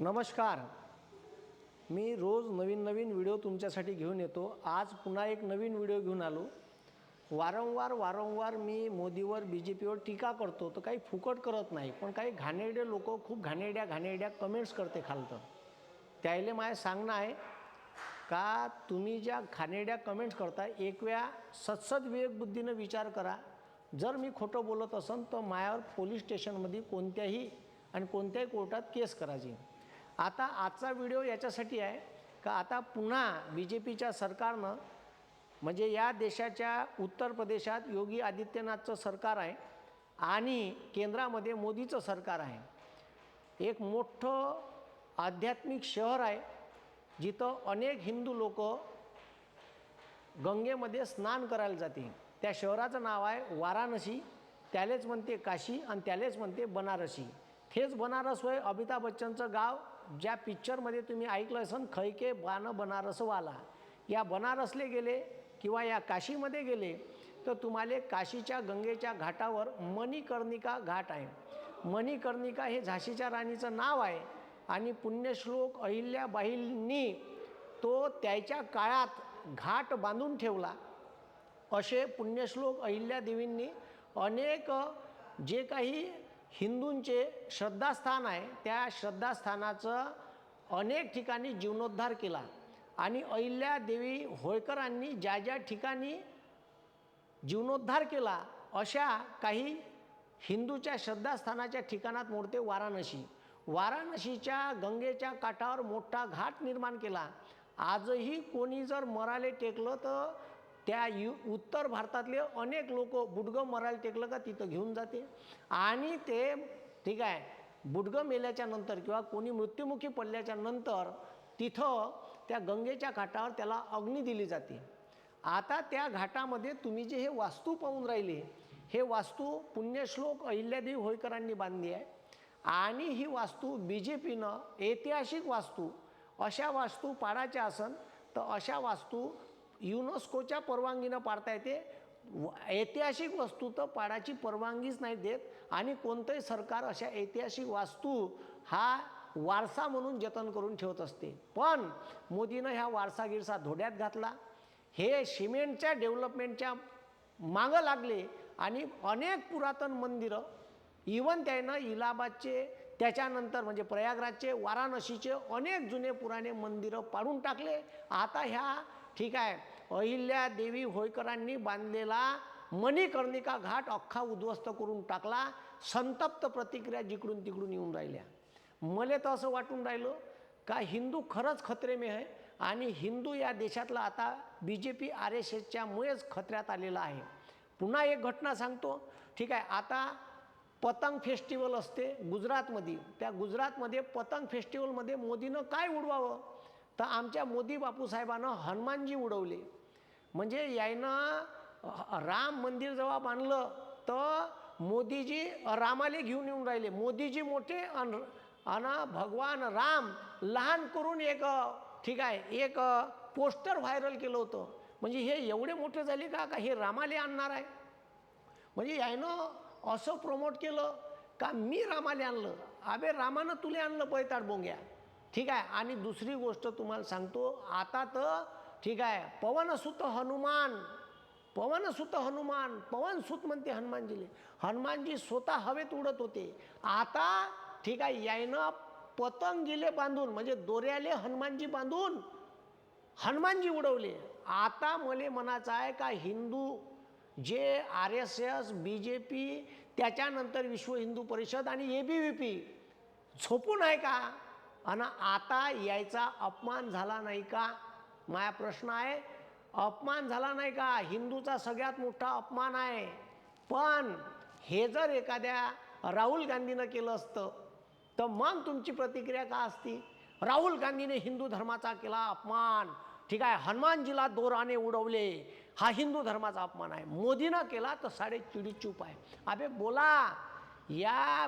नमस्कार. मी रोज नवीन नवीन व्हिडिओ तुमच्यासाठी घेऊन येतो. आज पुन्हा एक नवीन व्हिडिओ घेऊन आलो. वारंवार वारंवार मी मोदीवर बी जे पीवर टीका करतो. तर काही फुकट करत नाही. पण काही घाणेरडे लोक खूप घाणेरड्या घाणेरड्या कमेंट्स करते खालतं त्याले माझं सांगणं आहे का तुम्ही ज्या घाणेरड्या कमेंट्स करता एक वेळा सत्सद विवेकबुद्धीनं विचार करा. जर मी खोटं बोलत असन तर मायावर पोलीस स्टेशनमध्ये कोणत्याही आणि कोणत्याही कोर्टात केस करायची. आता आजचा व्हिडिओ याच्यासाठी आहे का आता पुन्हा बी जे पीच्या सरकारनं म्हणजे या देशाच्या उत्तर प्रदेशात योगी आदित्यनाथचं सरकार आहे आणि केंद्रामध्ये मोदीचं सरकार आहे. एक मोठं आध्यात्मिक शहर आहे जिथं अनेक हिंदू लोक गंगेमध्ये स्नान करायला जाते. त्या शहराचं नाव आहे वाराणसी त्यालेच म्हणते काशी आणि त्यालेच म्हणते बनारसी. हेच बनारस होय अमिताभ बच्चनचं गाव ज्या पिक्चरमध्ये तुम्ही ऐकलं असन खैके बनारस बनारसवाला. या बनारसले गेले किंवा या काशीमध्ये गेले तर तुम्हाला काशीच्या गंगेच्या घाटावर मणिकर्णिका घाट आहे. मणिकर्णिका हे झाशीच्या राणीचं नाव आहे आणि पुण्यश्लोक अहिल्याबाईंनी तो त्याच्या काळात घाट बांधून ठेवला. असे पुण्यश्लोक अहिल्यादेवींनी अनेक जे काही हिंदूंचे श्रद्धास्थान आहे. त्या श्रद्धास्थानाचं अनेक ठिकाणी जीर्णोद्धार केला. आणि अहिल्यादेवी होळकरांनी ज्या ज्या ठिकाणी जीर्णोद्धार केला अशा काही हिंदूच्या श्रद्धास्थानाच्या ठिकाणात मोडते वाराणसी. वाराणसीच्या गंगेच्या काठावर मोठा घाट निर्माण केला. आजही कोणी जर मराले टेकलं तर त्या यु उत्तर भारतातले अनेक लोक बुडगं मरायला टेकलं का तिथं घेऊन जाते. आणि ते ठीक आहे बुडगं मेल्याच्या नंतर किंवा कोणी मृत्युमुखी पडल्याच्या नंतर तिथं त्या गंगेच्या घाटावर त्याला अग्नी दिली जाते. आता त्या घाटामध्ये तुम्ही जे हे वास्तू पाहून राहिले हे वास्तू पुण्यश्लोक अहिल्यादेवी होळकरांनी बांधली आहे. आणि ही वास्तू बी जे पीनं ऐतिहासिक वास्तू अशा वास्तू पाडायच्या असन तर अशा वास्तू युनेस्कोच्या परवानगीनं पाडता येते. ऐतिहासिक वस्तू तर पाडायची परवानगीच नाही देत. आणि कोणतंही सरकार अशा ऐतिहासिक वास्तू हा वारसा म्हणून जतन करून ठेवत असते. पण मोदीनं ह्या वारसा गिरसा धोड्यात घातला. हे सिमेंटच्या डेव्हलपमेंटच्या मागं लागले. आणि अनेक पुरातन मंदिरं इवन त्यानं इलाहाबादचे त्याच्यानंतर म्हणजे प्रयागराजचे वाराणसीचे अनेक जुने पुराणे मंदिरं पाडून टाकले. आता ह्या ठीक आहे. अहिल्या देवी होयकरांनी बांधलेला मणिकर्णिका घाट अख्खा उद्ध्वस्त करून टाकला. संतप्त प्रतिक्रिया जिकडून तिकडून येऊन राहिल्या. मला तर असं वाटून राहिलं का हिंदू खरंच खतरे में आहे आणि हिंदू या देशातला आता B J P R S एसच्यामुळेच खतऱ्यात आलेला आहे. पुन्हा एक घटना सांगतो. ठीक आहे आता पतंग फेस्टिवल असते गुजरातमध्ये. त्या गुजरातमध्ये पतंग फेस्टिवलमध्ये मोदीनं काय उडवावं? तर आमच्या मोदी बापूसाहेबानं हनुमानजी उडवले. म्हणजे यायनं राम मंदिर जेव्हा बांधलं तर मोदीजी रामाले घेऊन येऊन राहिले. मोदीजी मोठे अन आणि भगवान राम लहान करून एक ठीक आहे एक पोस्टर व्हायरल केलं होतं. म्हणजे हे एवढे मोठे झाले का का हे रामाले आणणार आहे? म्हणजे यायनं असं प्रमोट केलं का मी रामाले आणलं? अबे रामानं तुले आणलं पैताड बोंग्या. ठीक आहे? आणि दुसरी गोष्ट तुम्हाला सांगतो आता तर ठीक आहे पवनसुत हनुमान पवनसुत हनुमान पवनसुत म्हणते हनुमानजीले. हनुमानजी स्वतः हवेत उडत होते. आता ठीक आहे यायनं पतंगीले बांधून म्हणजे दोऱ्याले हनुमानजी बांधून हनुमानजी उडवले. आता मले म्हणायचं आहे का हिंदू जे आर एस एस बी जे पी त्याच्यानंतर विश्व हिंदू परिषद आणि ए बी व्ही पी झोपून आहे का? आणि आता यायचा अपमान झाला नाही का? माझा प्रश्न आहे अपमान झाला नाही का? हिंदूचा सगळ्यात मोठा अपमान आहे. पण हे जर एखाद्या राहुल गांधीनं केलं असतं तर मग तुमची प्रतिक्रिया का असती? राहुल गांधीने हिंदू धर्माचा केला अपमान. ठीक आहे हनुमानजीला दोराने उडवले. हा हिंदू धर्माचा अपमान आहे. मोदीनं केला तर साडे चिडी चूप आहे. अबे बोला. या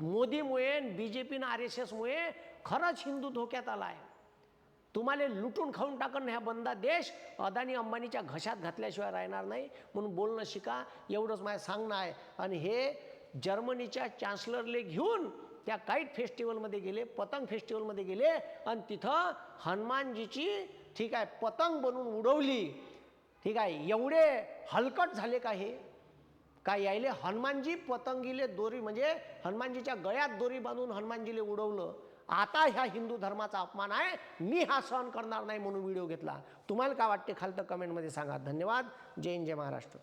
मोदीमुळे बी जे पीनं आर एस एसमुळे खरंच हिंदू धोक्यात आला आहे तुम्हाला लुटून खाऊन टाकणं ह्या बंदा देश अदानी अंबानीच्या घशात घातल्याशिवाय राहणार नाही. म्हणून बोलणं शिका एवढंच माझं सांगणं आहे. आणि हे जर्मनीच्या चान्सलरले घेऊन त्या काईट फेस्टिवलमध्ये गेले पतंग फेस्टिवलमध्ये गेले आणि तिथं हनुमानजीची ठीक आहे पतंग बनवून उडवली. ठीक आहे एवढे हलकट झाले का हे? काय यायले? हनुमानजी पतंगीले दोरी म्हणजे हनुमानजीच्या गळ्यात दोरी बांधून हनुमानजीले उडवलं. आता ह्या हिंदू धर्माचा अपमान आहे. मी हा सहन करणार नाही म्हणून व्हिडिओ घेतला. तुम्हाला काय वाटते? खालतं कमेंटमध्ये सांगा. धन्यवाद. जय हिंद जय महाराष्ट्र.